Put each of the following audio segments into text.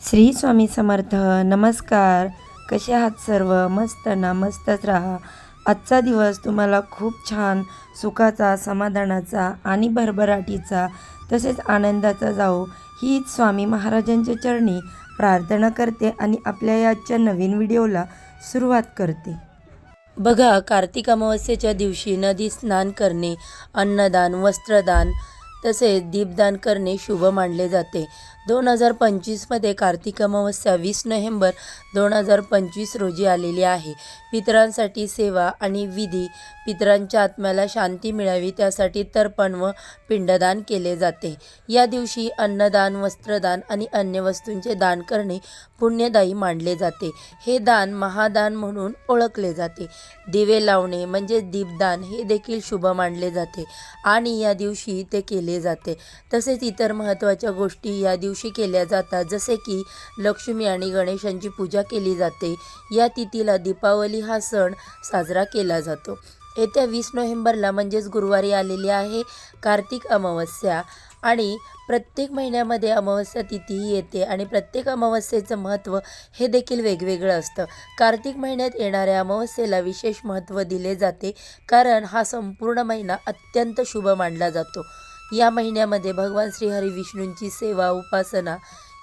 श्री स्वामी समर्थ नमस्कार. कसे आहात सर्व? मस्त ना मस्तच राहा. आजचा दिवस तुम्हाला खूप छान सुखाचा समाधानाचा आणि भरभराटीचा तसेच आनंदाचा जाओ हीच स्वामी महाराजांच्या चरणी प्रार्थना करते आणि आपल्या आजच्या नवीन व्हिडिओला सुरुवात करते. बघा कार्तिक अमावस्येच्या दिवशी नदी स्नान करणे अन्नदान वस्त्रदान तसेच दीपदान करणे शुभ मानले जाते. दोन हजार पंचवीसमध्ये कार्तिक अमावस्या वीस नोव्हेंबर दोन हजार पंचवीस रोजी आलेली आहे. पितरांसाठी सेवा आणि विधी पितरांच्या आत्म्याला शांती मिळावी त्यासाठी तर्पण व पिंडदान केले जाते. या दिवशी अन्नदान वस्त्रदान आणि अन्य वस्तूंचे दान करणे पुण्यदायी मानले जाते. हे दान महादान म्हणून ओळखले जाते. दिवे लावणे म्हणजे दीपदान हे देखील शुभ मानले जाते आणि या दिवशी ते केले जाते. तसेच इतर महत्त्वाच्या गोष्टी या दिवशी केल्या जातात. जसे की लक्ष्मी आणि गणेशांची पूजा केली जाते. या तिथीला दीपावली हा सण साजरा केला जातो. येत्या वीस नोव्हेंबरला म्हणजेच गुरुवारी आलेली आहे कार्तिक अमावस्या. आणि प्रत्येक महिन्यामध्ये अमावस्या तिथीही येते आणि प्रत्येक अमावस्येचं महत्त्व हे देखील वेगवेगळं असतं. कार्तिक महिन्यात येणाऱ्या अमावस्येला विशेष महत्त्व दिले जाते. कारण हा संपूर्ण महिना अत्यंत शुभ मानला जातो. या महिन्यामध्ये भगवान श्रीहरी विष्णूंची सेवा उपासना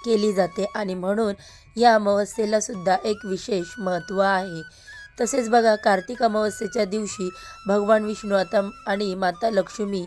केली जाते आणि म्हणून या अमावस्येला सुद्धा एक विशेष महत्त्व आहे. तसेच बघा कार्तिक अमावस्येच्या दिवशी भगवान विष्णू आता आणि माता लक्ष्मी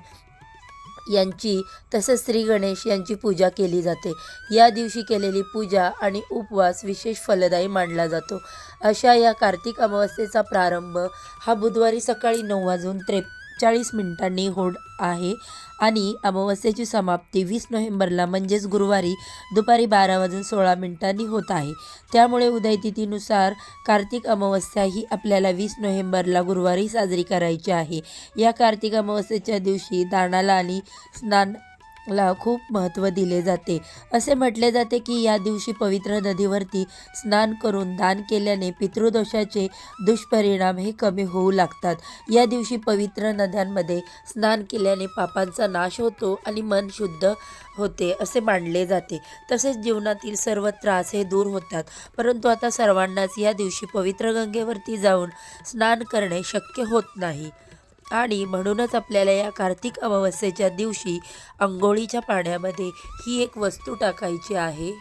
यांची तसेच श्री गणेश यांची पूजा केली जाते. या दिवशी केलेली पूजा आणि उपवास विशेष फलदायी मानला जातो. अशा या कार्तिक अमावस्येचा प्रारंभ हा बुधवारी सकाळी नऊ वाजून त्रेप चाळीस मिनिटांनी होत आहे आणि अमावस्येची समाप्ती वीस नोव्हेंबरला म्हणजेच गुरुवारी दुपारी बारा वाजून सोळा मिनिटांनी होत आहे. त्यामुळे उदयतिथीनुसार कार्तिक अमावस्या ही आपल्याला वीस नोव्हेंबरला गुरुवारी साजरी करायची आहे. या कार्तिक अमावस्येच्या दिवशी दानाला आणि स्नान ला खूप महत्त्व दिले जाते. असे म्हटले जाते की या दिवशी पवित्र नदीवरती स्नान करून दान केल्याने पितृदोषाचे दुष्परिणाम हे कमी होऊ लागतात. या दिवशी पवित्र नद्यांमध्ये स्नान केल्याने पापांचा नाश होतो आणि मन शुद्ध होते असे मानले जाते. तसेच जीवनातील सर्व त्रास हे दूर होतात. परंतु आता सर्वांनाच या दिवशी पवित्र गंगेवरती जाऊन स्नान करणे शक्य होत नाही. आणि म्हणूनच आपल्याला या कार्तिक अमावस्येच्या दिवशी अंघोळीच्या पाण्यामध्ये ही एक वस्तू टाकायची आहे.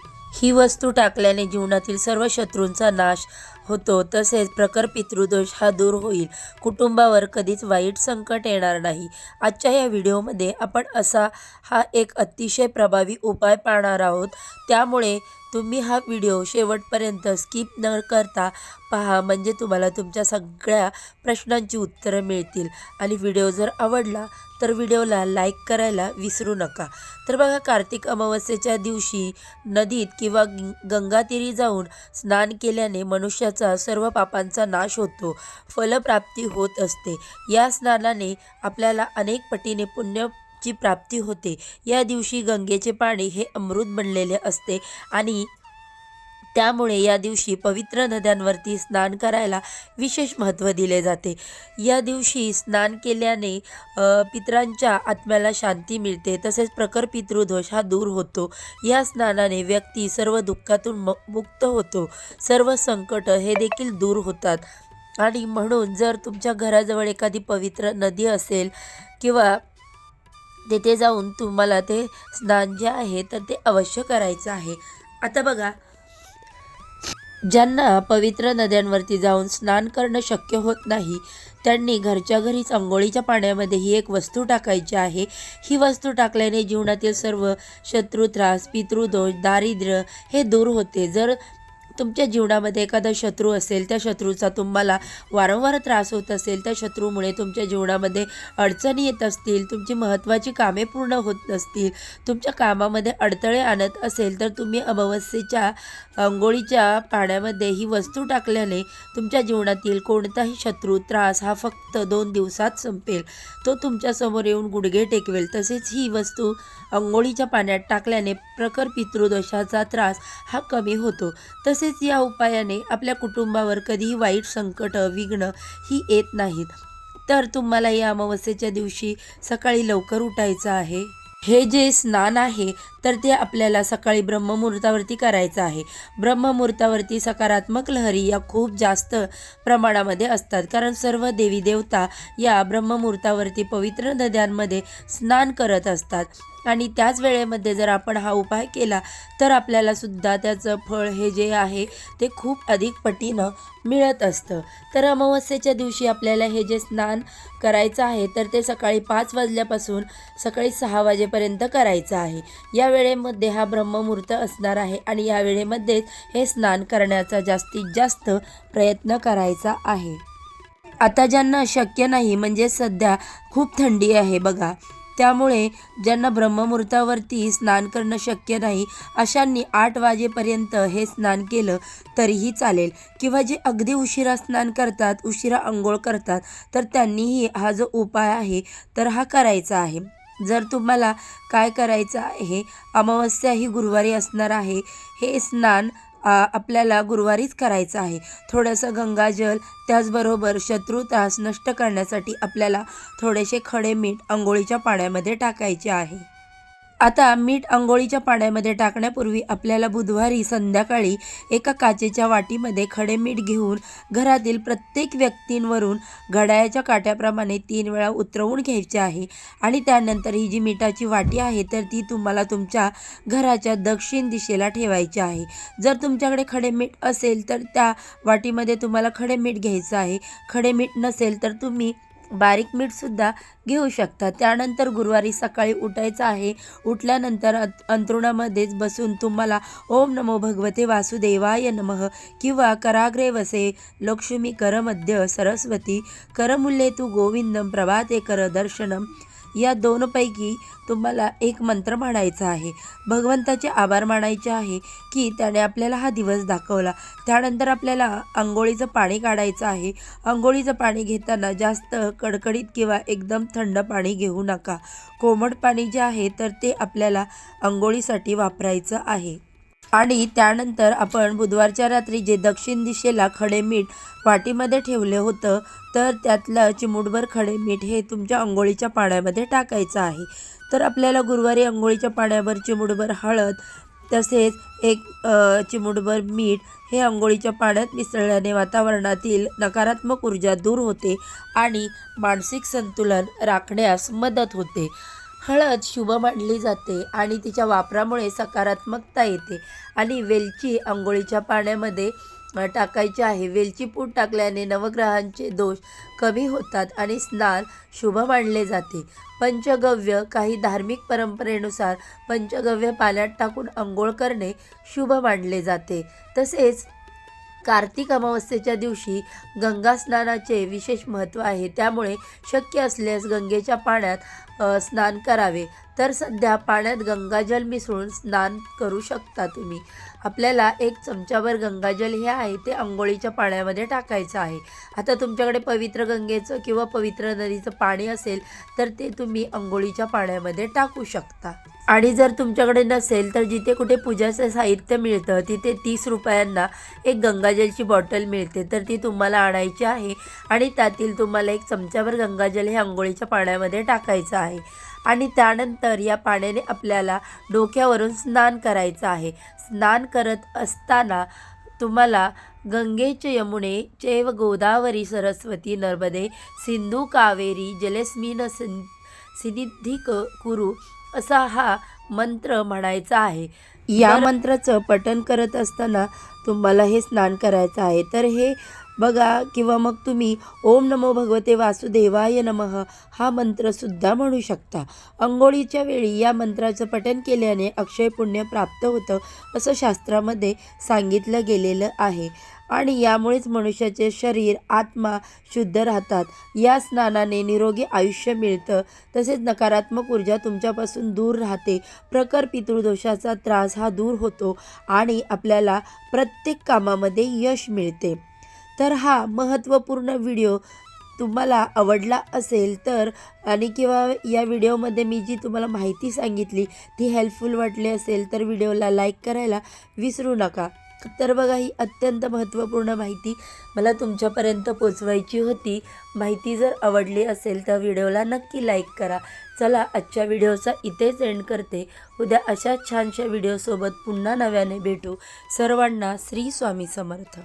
ही वस्तू टाकल्याने जीवनातील सर्व शत्रूंचा नाश होतो. तसेच प्रखर पितृदोष हा दूर होईल. कुटुंबावर कधीच वाईट संकट येणार नाही. आजच्या या व्हिडिओमध्ये आपण असा हा एक अतिशय प्रभावी उपाय पाहणार आहोत. त्यामुळे तुम्ही हा व्हिडिओ शेवटपर्यंत स्किप न करता पहा म्हणजे तुम्हाला तुमच्या सगळ्या प्रश्नांची उत्तरं मिळतील. आणि व्हिडिओ जर आवडला तर व्हिडिओला लाईक करायला विसरू नका. तर बघा कार्तिक अमावस्येच्या दिवशी नदीत किंवा ग- गंगातीरी जाऊन स्नान केल्याने मनुष्याचा सर्व पापांचा नाश होतो फलप्राप्ती होत असते. या स्नानाने आपल्याला अनेक पटीने पुण्य ची प्राप्ती होते. या दिवशी गंगेचे पाणी हे अमृत बनलेले असते आणि त्यामुळे या दिवशी पवित्र नद्यांवरती स्नान करायला विशेष महत्त्व दिले जाते. या दिवशी स्नान केल्याने पितरांच्या आत्म्याला शांती मिळते तसेच प्रकर पितृदोष हा दूर होतो. या स्नानाने व्यक्ती सर्व दुःखातून म मुक्त होतो. सर्व संकट हे देखील दूर होतात. आणि म्हणून जर तुमच्या घराजवळ एखादी पवित्र नदी असेल किंवा तेथे जाऊन तुम्हाला ते स्नान जे आहे तर ते अवश्य करायचं आहे. आता बघा ज्यांना पवित्र नद्यांवरती जाऊन स्नान करणं शक्य होत नाही त्यांनी घरच्या घरीच अंघोळीच्या पाण्यामध्ये ही एक वस्तू टाकायची आहे. ही वस्तू टाकल्याने जीवनातील सर्व शत्रू त्रास पितृदोष दारिद्र्य हे दूर होते. जर तुमच्या जीवनामध्ये एखादा शत्रू असेल त्या शत्रूचा तुम्हाला वारंवार त्रास होत असेल त्या शत्रूमुळे तुमच्या जीवनामध्ये अडचणी येत असतील तुमची महत्त्वाची कामे पूर्ण होत नसतील तुमच्या कामामध्ये अडथळे आणत असेल तर तुम्ही अमावस्येच्या अंघोळीच्या पाण्यामध्ये ही वस्तू टाकल्याने तुमच्या जीवनातील कोणताही शत्रू त्रास हा फक्त दोन दिवसात संपेल. तो तुमच्यासमोर येऊन गुडघे टेकवेल. तसेच ही वस्तू अंघोळीच्या पाण्यात टाकल्याने प्रखर पितृदोषाचा त्रास हा कमी होतो. तसेच या उपायाने आपल्या कुटुंबावर कधीही वाईट संकट विघ्न ही येत नाहीत. तर तुम्हाला या अमावस्येच्या दिवशी सकाळी लवकर उठायचं आहे. हे जे स्नान आहे तर ते आपल्याला सकाळी ब्रह्ममुहूर्तावरती करायचं आहे. ब्रह्ममुहूर्तावरती सकारात्मक लहरी या खूप जास्त प्रमाणामध्ये असतात. कारण सर्व देवी देवता या ब्रह्ममुहूर्तावरती पवित्र नद्यांमध्ये स्नान करत असतात. आणि त्याच वेळेमध्ये जर आपण हा उपाय केला तर आपल्याला सुद्धा त्याचं फळ हे जे आहे ते खूप अधिक पटीनं मिळत असतं. तर अमावस्येच्या दिवशी आपल्याला हे जे स्नान करायचं आहे तर ते सकाळी पाच वाजल्यापासून सकाळी सहा वाजेपर्यंत करायचं आहे. या वेळेमध्ये हा ब्रह्ममुहूर्त असणार आहे आणि या वेळेमध्येच हे स्नान करण्याचा जास्तीत जास्त प्रयत्न करायचा आहे. आता ज्यांना शक्य नाही म्हणजे सध्या खूप थंडी आहे बघा. त्यामुळे ज्यांना ब्रह्ममुहूर्तावरती स्नान करणं शक्य नाही अशांनी आठ वाजेपर्यंत हे स्नान केलं तरीही चालेल. किंवा जे अगदी उशिरा स्नान करतात उशिरा आंघोळ करतात तर त्यांनीही हा जो उपाय आहे तर हा करायचा आहे. जर तुम्हाला काय करायचं आहे अमावस्या ही गुरुवारी असणार आहे हे स्नान आपल्याला गुरुवारीच करायचं आहे. थोडंसं गंगाजल त्याचबरोबर शत्रू त्रास नष्ट करण्यासाठी आपल्याला थोडेसे खडे मीठ आंघोळीच्या पाण्यामध्ये टाकायचे आहे. आता मीठ आंघोळीच्या पाण्यामध्ये टाकण्यापूर्वी आपल्याला बुधवारी संध्याकाळी एका काचेच्या वाटीमध्ये खडे मीठ घेऊन घरातील प्रत्येक व्यक्तींवरून घड्याळाच्या काट्याप्रमाणे तीन वेळा उतरवून घ्यायचे आहे. आणि त्यानंतर ही जी मिठाची वाटी आहे तर ती तुम्हाला तुमच्या घराच्या दक्षिण दिशेला ठेवायची आहे. जर तुमच्याकडे खडे मीठ असेल तर त्या वाटीमध्ये तुम्हाला खडे मीठ घ्यायचं आहे. खडे मीठ नसेल तर तुम्ही बारीक मीठसुद्धा घेऊ शकता. त्यानंतर गुरुवारी सकाळी उठायचं आहे. उठल्यानंतर अंत अंथरुणामध्येच बसून तुम्हाला ओम नमो भगवते वासुदेवाय नमः किंवा कराग्रे वसे लक्ष्मी करमध्य सरस्वती करमुल्ले तू गोविंदम प्रभाते कर दर्शनम या दोनपैकी तुम्हाला एक मंत्र म्हणायचा आहे. भगवंताचे आभार मानायचे आहे की त्याने आपल्याला हा दिवस दाखवला. त्यानंतर आपल्याला आंघोळीचं पाणी काढायचं आहे. आंघोळीचं पाणी घेताना जास्त कडकडीत किंवा एकदम थंड पाणी घेऊ नका. कोमट पाणी जे आहे तर ते आपल्याला आंघोळीसाठी वापरायचं आहे. आणि त्यानंतर आपण बुधवारच्या रात्री जे दक्षिण दिशेला खडे मीठ वाटीमध्ये ठेवले होतं तर त्यातलं चिमूटभर खडे मीठ हे तुमच्या आंघोळीच्या पाण्यामध्ये टाकायचं आहे. तर आपल्याला गुरुवारी आंघोळीच्या पाण्यावर चिमूटभर हळद तसेच एक चिमुटभर चिमूटभर मीठ हे आंघोळीच्या पाण्यात मिसळल्याने वातावरणातील नकारात्मक ऊर्जा दूर होते आणि मानसिक संतुलन राखण्यास मदत होते. हळद शुभ मानली जाते आणि तिच्या वापरामुळे सकारात्मकता येते. आणि वेलची आंघोळीच्या पाण्यामध्ये टाकायचे टाकायची आहे. वेलची पूड टाकल्याने नवग्रहांचे दोष कमी होतात आणि स्नान शुभ मानले जाते. पंचगव्य काही धार्मिक परंपरेनुसार पंचगव्य पाण्यात टाकून आंघोळ करणे शुभ मानले जाते. तसेच कार्तिक अमावस्येच्या दिवशी गंगा स्नानाचे विशेष महत्त्व आहे. त्यामुळे शक्य असल्यास गंगेच्या पाण्यात स्नान करावे. तर सध्या पाण्यात गंगाजल मिसळून स्नान करू शकता तुम्ही. आपल्याला एक चमचाभर गंगाजल हे आहे ते आंघोळीच्या पाण्यामध्ये टाकायचं आहे. आता तुमच्याकडे पवित्र गंगेचं किंवा पवित्र नदीचं पाणी असेल तर ते तुम्ही आंघोळीच्या पाण्यामध्ये टाकू शकता. आणि जर तुमच्याकडे नसेल तर जिथे कुठे पूजाचं साहित्य मिळतं तिथे तीस रुपयांना एक गंगाजलची बॉटल मिळते. तर ती तुम्हाला आणायची आहे आणि त्यातील तुम्हाला एक चमच्यावर गंगाजल हे आंघोळीच्या पाण्यामध्ये टाकायचं आहे. आणि त्यानंतर या पाण्याने आपल्याला डोक्यावरून स्नान करायचं आहे. स्नान करत असताना तुम्हाला गंगेच यमुने चैव गोदावरी सरस्वती नर्मदे सिंधू कावेरी जलस्मिन सिन सिनिधिक कुरु असा हा मंत्र म्हणायचा आहे. या मंत्राचं पठण करत असताना तुम्हाला हे स्नान करायचं आहे. तर हे बघा किंवा मग तुम्ही ओम नमो भगवते वासुदेवाय नमः हा मंत्रसुद्धा म्हणू शकता. अंघोळीच्या वेळी या मंत्राचं पठण केल्याने अक्षय पुण्य प्राप्त होतं असं शास्त्रामध्ये सांगितलं गेलेलं आहे. आणि यामुळेच मनुष्याचे शरीर आत्मा शुद्ध राहतात. या स्नानाने निरोगी आयुष्य मिळतं. तसेच नकारात्मक ऊर्जा तुमच्यापासून दूर राहते. प्रकर पितृदोषाचा त्रास हा दूर होतो आणि आपल्याला प्रत्येक कामामध्ये यश मिळते. तर हा महत्त्वपूर्ण व्हिडिओ तुम्हाला आवडला असेल तर आणि किंवा या व्हिडिओमध्ये मी जी तुम्हाला माहिती सांगितली ती हेल्पफुल वाटली असेल तर व्हिडिओला लाईक करायला विसरू नका. तर बघा ही अत्यंत महत्त्वपूर्ण माहिती मला तुमच्यापर्यंत पोचवायची होती. माहिती जर आवडली असेल तर व्हिडिओला नक्की लाईक करा. चला आजच्या व्हिडिओचा इथेच एंड करते. उद्या अशाच छानशा व्हिडिओसोबत पुन्हा नव्याने भेटू. सर्वांना श्री स्वामी समर्थ.